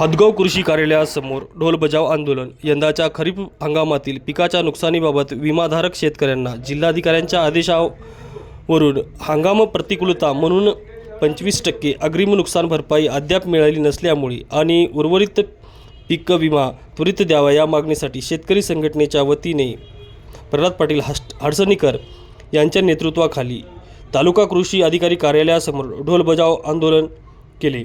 हदगाव कृषी कार्यालयासमोर ढोल बजाव आंदोलन. यंदाच्या खरीप हंगामातील पिकाच्या नुकसानीबाबत विमाधारक शेतकऱ्यांना जिल्हाधिकाऱ्यांच्या आदेशावरून हंगाम प्रतिकूलता म्हणून पंचवीस टक्के अग्रिम नुकसान भरपाई अद्याप मिळाली नसल्यामुळे आणि उर्वरित पीक विमा त्वरित द्यावा या मागणीसाठी शेतकरी संघटनेच्या वतीने प्रल्हाद पाटील हस्ट हडसणीकर यांच्या नेतृत्वाखाली तालुका कृषी अधिकारी कार्यालयासमोर ढोल बजाव आंदोलन केले.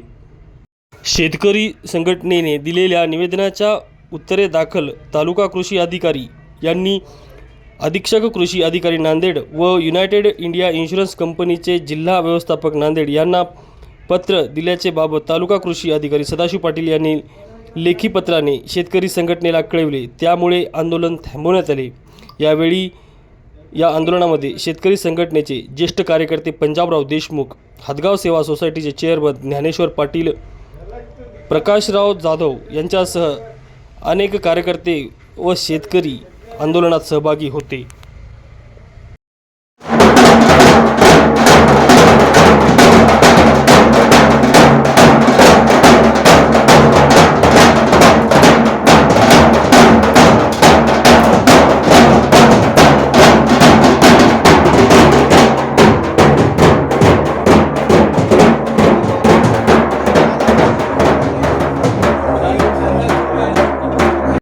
शेतकरी संघटनेने दिलेल्या निवेदनाच्या उत्तरेदाखल तालुका कृषी अधिकारी यांनी अधीक्षक कृषी अधिकारी नांदेड व युनायटेड इंडिया इन्शुरन्स कंपनीचे जिल्हा व्यवस्थापक नांदेड यांना पत्र दिल्याचे बाबत तालुका कृषी अधिकारी सदाशिव पाटील यांनी लेखी पत्राने शेतकरी संघटनेला कळविले. त्यामुळे आंदोलन थांबवण्यात आले. यावेळी या आंदोलनामध्ये शेतकरी संघटनेचे ज्येष्ठ कार्यकर्ते पंजाबराव देशमुख हदगाव सेवा सोसायटीचे चेअरमन ज्ञानेश्वर पाटील प्रकाशराव जाधव यांच्यासह अनेक कार्यकर्ते व शेतकरी आंदोलनात सहभागी होते.